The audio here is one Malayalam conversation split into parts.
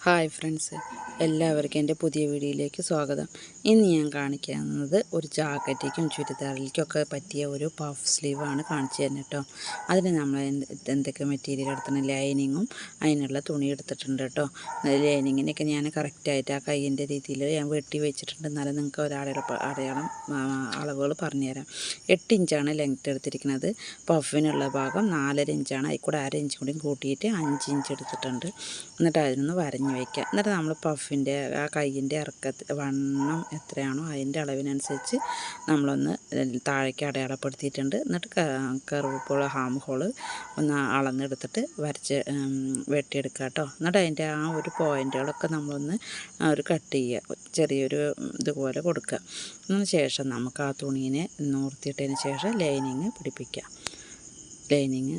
ഹായ് ഫ്രണ്ട്സ് എല്ലാവർക്കും എന്റെ പുതിയ വീഡിയോയിലേക്ക് സ്വാഗതം. ഇന്ന് ഞാൻ കാണിക്കുന്നത് ഒരു ജാക്കറ്റിക്കും ചുരിദാറിലേക്കും ഒക്കെ പറ്റിയ ഒരു പഫ് സ്ലീവാണ് കാണിച്ചു തരുന്നത് കേട്ടോ. അതിന് നമ്മൾ എന്തൊക്കെ മെറ്റീരിയൽ എടുത്തണം ലൈനിങ്ങും അതിനുള്ള തുണി എടുത്തിട്ടുണ്ട് കേട്ടോ. ലൈനിങ്ങിനൊക്കെ ഞാൻ കറക്റ്റായിട്ട് ആ കയ്യിന്റെ രീതിയിൽ ഞാൻ വെട്ടി വെച്ചിട്ടുണ്ട്. എന്നാലും നിങ്ങൾക്ക് ഒരടയാളം അടയാളം അളവുകൾ പറഞ്ഞുതരാം. എട്ട് ഇഞ്ചാണ് ലെങ്ത് എടുത്തിരിക്കുന്നത്. പഫിനുള്ള ഭാഗം നാലര ഇഞ്ചാണ് അതിൽ കൂടെ അര ഇഞ്ച് കൂടി കൂട്ടിയിട്ട് അഞ്ച് ഇഞ്ച് എടുത്തിട്ടുണ്ട്. എന്നിട്ട് അതിനൊന്ന് വരഞ്ഞ് വയ്ക്കുക എന്നിട്ട് നമ്മൾ പഫിന്റെ ആ കയ്യിന്റെ ഇറക്കത്ത് വണ്ണം എത്രയാണോ അതിന്റെ അളവിനനുസരിച്ച് നമ്മളൊന്ന് താഴേക്ക് അടയാളപ്പെടുത്തിയിട്ടുണ്ട്. എന്നിട്ട് കർവ് ഇപ്പോൾ ഹാം ഹോൾ ഒന്ന് അളന്നെടുത്തിട്ട് വരച്ച് വെട്ടിയെടുക്കുക കേട്ടോ. എന്നിട്ട് അതിന്റെ ആ ഒരു പോയിന്റുകളൊക്കെ നമ്മളൊന്ന് ഒരു കട്ട് ചെയ്യുക. ചെറിയൊരു ഇതുപോലെ കൊടുക്കുക. അതിന് ശേഷം നമുക്ക് ആ തുണീനെ നൂർത്തിയിട്ടതിന് ശേഷം ലൈനിങ് പിടിപ്പിക്കാം ലൈനിങ്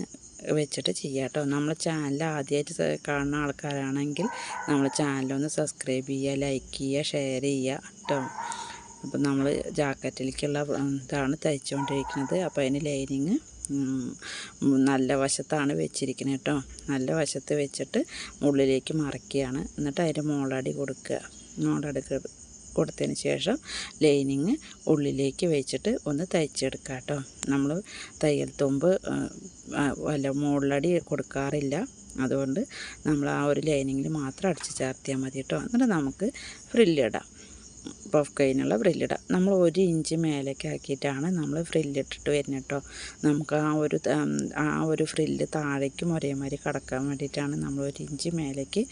വെച്ചിട്ട് ചെയ്യാം കേട്ടോ. നമ്മൾ ചാനൽ ആദ്യമായിട്ട് കാണുന്ന ആൾക്കാരാണെങ്കിൽ നമ്മൾ ചാനലൊന്ന് സബ്സ്ക്രൈബ് ചെയ്യുക ലൈക്ക് ചെയ്യുക ഷെയർ ചെയ്യുക കേട്ടോ. അപ്പം നമ്മൾ ജാക്കറ്റിലേക്കുള്ള ഇതാണ് തയ്ച്ചുകൊണ്ടിരിക്കുന്നത് അപ്പോൾ അതിന് ലൈനിങ് നല്ല വശത്താണ് വെച്ചിരിക്കുന്നത് കേട്ടോ. നല്ല വശത്ത് വെച്ചിട്ട് ഉള്ളിലേക്ക് മറക്കുകയാണ്. എന്നിട്ട് അതിന്റെ മോളടി കൊടുക്കുക. മോളടി കൊടുത്തതിന് ശേഷം ലൈനിങ് ഉള്ളിലേക്ക് വെച്ചിട്ട് ഒന്ന് തയ്ച്ചെടുക്കുക കേട്ടോ. നമ്മൾ തയ്യൽ തുമ്പ് വല്ല മുകളിലടി കൊടുക്കാറില്ല. അതുകൊണ്ട് നമ്മൾ ആ ഒരു ലൈനിങ്ങിൽ മാത്രം അടിച്ച് ചേർത്തിയാൽ മതി കേട്ടോ. എന്നിട്ട് നമുക്ക് ഫ്രില്ലിടാം. പഫ് കൈനുള്ള ഫ്രില്ലിടാം നമ്മൾ ഒരു ഇഞ്ച് മേലേക്ക് ആക്കിയിട്ടാണ് നമ്മൾ ഫ്രില്ലിട്ടിട്ട് വരുന്നത് കേട്ടോ നമുക്ക് ആ ഒരു ആ ഒരു ഫ്രില്ല് താഴേക്കും ഒരേമാതിരി കടക്കാൻ വേണ്ടിയിട്ടാണ് നമ്മൾ ഒരു ഇഞ്ച് മേലേക്ക്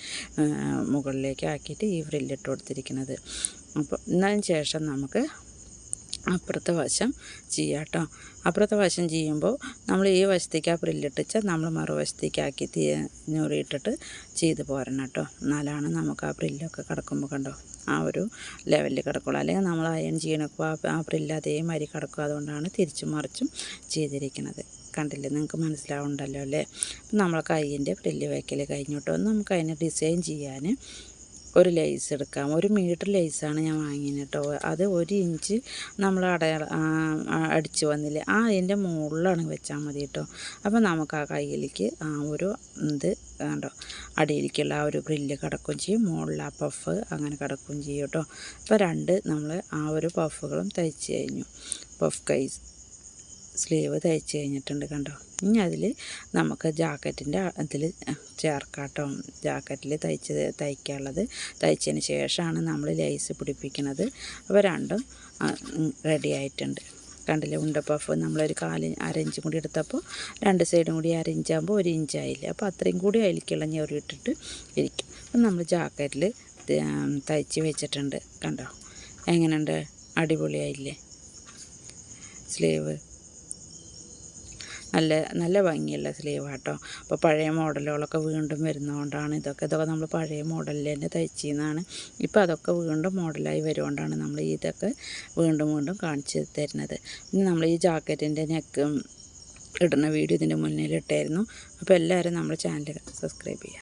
മുകളിലേക്ക് ആക്കിയിട്ട് ഈ ഫ്രില്ലിട്ട് കൊടുത്തിരിക്കുന്നത്. അപ്പോൾ എന്നതിന് ശേഷം നമുക്ക് അപ്പുറത്തെ വശം ചെയ്യാം കേട്ടോ. അപ്പുറത്തെ വശം ചെയ്യുമ്പോൾ നമ്മൾ ഈ വശത്തേക്ക് ആ പ്രില്ലിട്ടിച്ചാൽ നമ്മൾ മറുവശത്തേക്ക് ആക്കി തീ ഞൊറിയിട്ടിട്ട് ചെയ്ത് പോരണം കേട്ടോ. എന്നാലാണ് നമുക്ക് ആ പ്രില്ലൊക്കെ കിടക്കുമ്പോൾ കണ്ടോ ആ ഒരു ലെവലിൽ കിടക്കുള്ളൂ. അല്ലെങ്കിൽ നമ്മൾ അയൺ ചെയ്യണപ്പോൾ ആ പ്രില്ല് അതേമാതിരി കിടക്കും. അതുകൊണ്ടാണ് തിരിച്ചും മറിച്ചും ചെയ്തിരിക്കുന്നത്. കണ്ടില്ലേ? നിങ്ങൾക്ക് മനസ്സിലാവുണ്ടല്ലോ അല്ലേ? നമ്മൾ കയ്യിന്റെ പ്രില്ല് വയ്ക്കൽ കഴിഞ്ഞിട്ടോ നമുക്ക് അതിനെ ഡിസൈൻ ചെയ്യാൻ ഒരു ലേസ് എടുക്കാം. ഒരു മീറ്റർ ലേസാണ് ഞാൻ വാങ്ങിയത് കേട്ടോ. അത് ഒരു ഇഞ്ച് നമ്മൾ അടയാള അടിച്ചു വന്നില്ലേ. ആ അതിന്റെ മുകളിലാണ് വെച്ചാൽ മതി കേട്ടോ. അപ്പോൾ നമുക്ക് ആ കയ്യിലേക്ക് ആ ഒരു ഇത് കണ്ടോ അടിയിലേക്കുള്ള ആ ഒരു ഗ്രില്ല് കിടക്കുകയും ചെയ്യും. മുകളിൽ ആ പഫ് അങ്ങനെ കിടക്കുകയും ചെയ്യും കേട്ടോ. അപ്പോൾ രണ്ട് നമ്മൾ ആ ഒരു പഫുകളും തയ്ച്ച് കഴിഞ്ഞു. പഫ് കൈസ് സ്ലീവ് തയ്ച്ച് കഴിഞ്ഞിട്ടുണ്ട് കണ്ടോ? ഇനി അതിൽ നമുക്ക് ജാക്കറ്റിന്റെ ഇതിൽ ചേർക്കാട്ടോ. ജാക്കറ്റിൽ തയ്ച്ച് തയ്ക്കാനുള്ളത്. തയ്ച്ചതിന് ശേഷമാണ് നമ്മൾ ലൈസ് പിടിപ്പിക്കുന്നത്. അപ്പോൾ രണ്ടും റെഡി ആയിട്ടുണ്ട്. കണ്ടില്ലേ? ഉണ്ടപ്പഫ് പഫ് നമ്മളൊരു കാൽ അരഞ്ച് കൂടി എടുത്തപ്പോൾ രണ്ട് സൈഡും കൂടി അരഞ്ചാകുമ്പോൾ ഒരു ഇഞ്ചായില്ല അപ്പോൾ അത്രയും കൂടി അതിലേക്കുള്ള ഞെറി ഇട്ടിട്ട് ഇരിക്കും. അപ്പം നമ്മൾ ജാക്കറ്റിൽ തയ്ച്ച് വെച്ചിട്ടുണ്ട്. കണ്ടോ? എങ്ങനെയുണ്ട്? അടിപൊളിയായില്ലേ? സ്ലീവ് നല്ല നല്ല ഭംഗിയുള്ള സ്ലീവ് കേട്ടോ അപ്പോൾ പഴയ മോഡലുകളൊക്കെ വീണ്ടും വരുന്നതുകൊണ്ടാണ് ഇതൊക്കെ. ഇതൊക്കെ നമ്മൾ പഴയ മോഡലിൽ തന്നെ തയ്ച്ചിരുന്നതാണ് ഇപ്പോൾ അതൊക്കെ വീണ്ടും മോഡലായി വരുകൊണ്ടാണ് നമ്മൾ ഇതൊക്കെ വീണ്ടും വീണ്ടും കാണിച്ചു തരുന്നത്. ഇനി നമ്മൾ ഈ ജാക്കറ്റിന്റെ നെക്ക് ഇടുന്ന വീഡിയോ ഇതിന്റെ മുന്നിൽ ഇട്ടായിരുന്നു അപ്പോൾ എല്ലാവരും നമ്മുടെ ചാനൽ സബ്സ്ക്രൈബ് ചെയ്യുക.